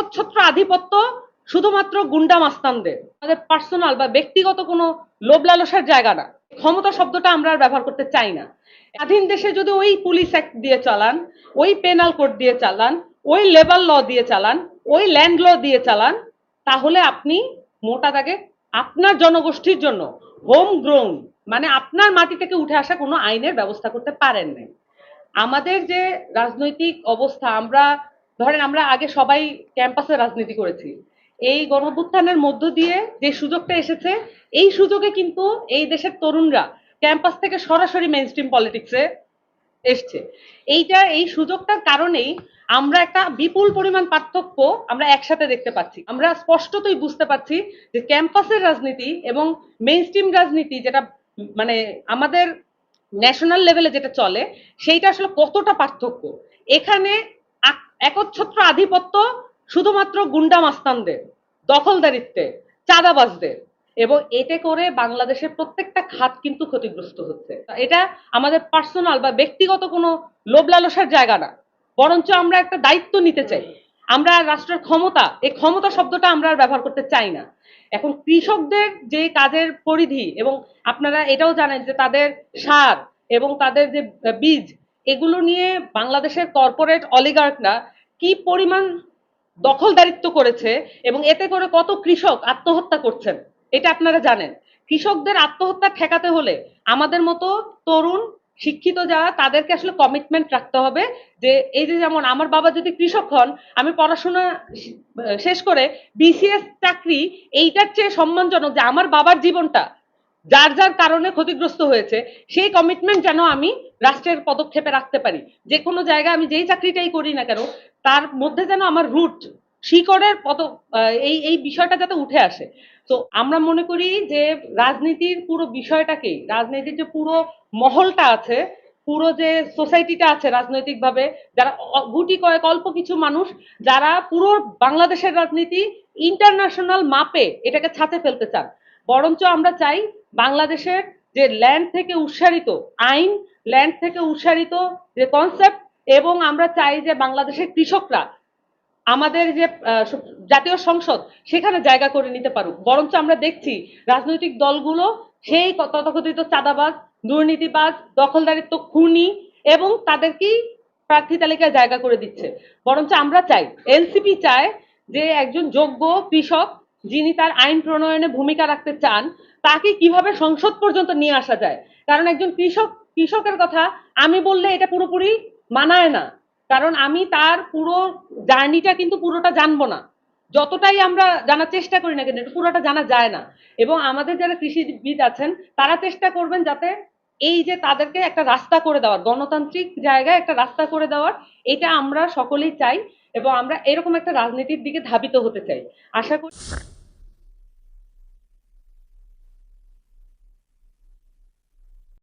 একচ্ছত্র আধিপত্য শুধুমাত্র গুন্ডা মাস্তানদের। আমাদের পার্সোনাল বা ব্যক্তিগত কোনো লোভ লালসার জায়গা না। ক্ষমতা শব্দটা আমরা আর ব্যবহার করতে চাই না। স্বাধীন দেশে যদি ওই পুলিশ অ্যাক্ট দিয়ে চালান, ওই পেনাল কোড দিয়ে চালান, ওই লেবার ল দিয়ে চালান, ওই ল্যান্ড ল দিয়ে চালান, তাহলে আপনি মোটা দাগে আপনার জনগোষ্ঠীর জন্য হোম গ্রোন মানে আপনার মাটি থেকে উঠে আসা কোনো আইনের ব্যবস্থা করতে পারেন নাই। আমাদের যে রাজনৈতিক অবস্থা, আমরা ধরেন আমরা আগে সবাই ক্যাম্পাসে রাজনীতি করেছি। এই গণভুত্থানের মধ্য দিয়ে যে সুযোগটা এসেছে, এই সুযোগে কিন্তু এই দেশের তরুণরা ক্যাম্পাস থেকে সরাসরি মেইন স্ট্রিম পলিটিক্সে এসছে। এইটা, এই সুযোগটার কারণেই আমরা একটা বিপুল পরিমাণ পার্থক্য আমরা একসাথে দেখতে পাচ্ছি। আমরা স্পষ্টতই বুঝতে পারছি যে ক্যাম্পাসের রাজনীতি এবং মেইন স্ট্রিম রাজনীতি যেটা মানে আমাদের ন্যাশনাল লেভেলে যেটা চলে, সেইটা আসলে কতটা পার্থক্য। এখানে একচ্ছত্র আধিপত্য শুধুমাত্র গুন্ডা মাস্তানদের, দখলদারিত্বে, চাঁদাবাজদের এবং এতে করে বাংলাদেশের প্রত্যেকটা খাত কিন্তু ক্ষতিগ্রস্ত হচ্ছে। এটা আমাদের পার্সোনাল বা ব্যক্তিগত কোনো লোভ লালসার জায়গা না। বরঞ্চ আমরা একটা দায়িত্ব নিতে চাই। আমরা রাষ্ট্রের ক্ষমতা, এই ক্ষমতা শব্দটা আমরা আর ব্যবহার করতে চাই না। এখন কৃষকদের যে কাজের পরিধি এবং আপনারা এটাও জানেন যে তাদের সার এবং তাদের যে বীজ এগুলো নিয়ে বাংলাদেশের কর্পোরেট অলিগার্করা কি পরিমাণ দখলদারিত্ব করেছে এবং এতে করে কত কৃষক আত্মহত্যা করছেন, এটা আপনারা জানেন। কৃষকদের আত্মহত্যা ঠেকাতে হলে আমাদের মতো তরুণ, শিক্ষিত যারা, তাদেরকে আসলে কমিটমেন্ট রাখতে হবে যে, এই যে যেমন আমার বাবা যদি কৃষক হন, আমি পড়াশোনা শেষ করে বিসিএস চাকরি, এইটার চেয়ে সম্মানজনক যে আমার বাবার জীবনটা, যার যার কারণে ক্ষতিগ্রস্ত হয়েছে, সেই কমিটমেন্ট যেন আমি রাষ্ট্রের পদক্ষেপে রাখতে পারি। যে কোনো জায়গায় আমি যেই চাকরিটাই করি না কেন, তার মধ্যে যেন আমার রুট শিকড়ের পদ এই এই বিষয়টা যাতে উঠে আসে। তো আমরা মনে করি যে রাজনীতির পুরো বিষয়টাকেই, রাজনীতির যে পুরো মহলটা আছে, পুরো যে সোসাইটিটা আছে রাজনৈতিকভাবে, যারা গুটি কয়েক, অল্প কিছু মানুষ, যারা পুরো বাংলাদেশের রাজনীতি ইন্টারন্যাশনাল মাপে এটাকে ছাতে ফেলতে চান। বরঞ্চ আমরা চাই বাংলাদেশের যে ল্যান্ড থেকে উৎসারিত, আইন ল্যান্ড থেকে উৎসারিত যে কনসেপ্ট এবং আমরা চাই যে বাংলাদেশের কৃষকরা আমাদের যে জাতীয় সংসদ সেখানে জায়গা করে নিতে পারুক। বরঞ্চ আমরা দেখছি রাজনৈতিক দলগুলো সেই তথাকথিত চাঁদাবাজ, দুর্নীতিবাজ, দখলদারিত্ব খুনি এবং তাদেরকেই প্রার্থী তালিকায় জায়গা করে দিচ্ছে। বরঞ্চ আমরা চাই এনসিপি চায় যে একজন যোগ্য কৃষক যিনি তার আইন প্রণয়নে ভূমিকা রাখতে চান তাকে কীভাবে সংসদ পর্যন্ত নিয়ে আসা যায়? কারণ একজন কৃষক, কৃষকের কথা আমি বললে এটা পুরোপুরি মানায় না। কারণ আমি তার পুরো জার্নিটা কিন্তু পুরোটা জানব না। যতটাই আমরা জানার চেষ্টা করি না কেন পুরোটা জানা যায় না। এবং আমাদের যারা কৃষিবিদ আছেন, তারা চেষ্টা করবেন যাতে এই যে তাদেরকে একটা রাস্তা করে দেওয়ার, গণতান্ত্রিক জায়গায় একটা রাস্তা করে দেওয়ার, এটা আমরা সকলেই চাই এবং আমরা এরকম একটা রাজনীতির দিকে ধাবিত হতে চাই। আশা করি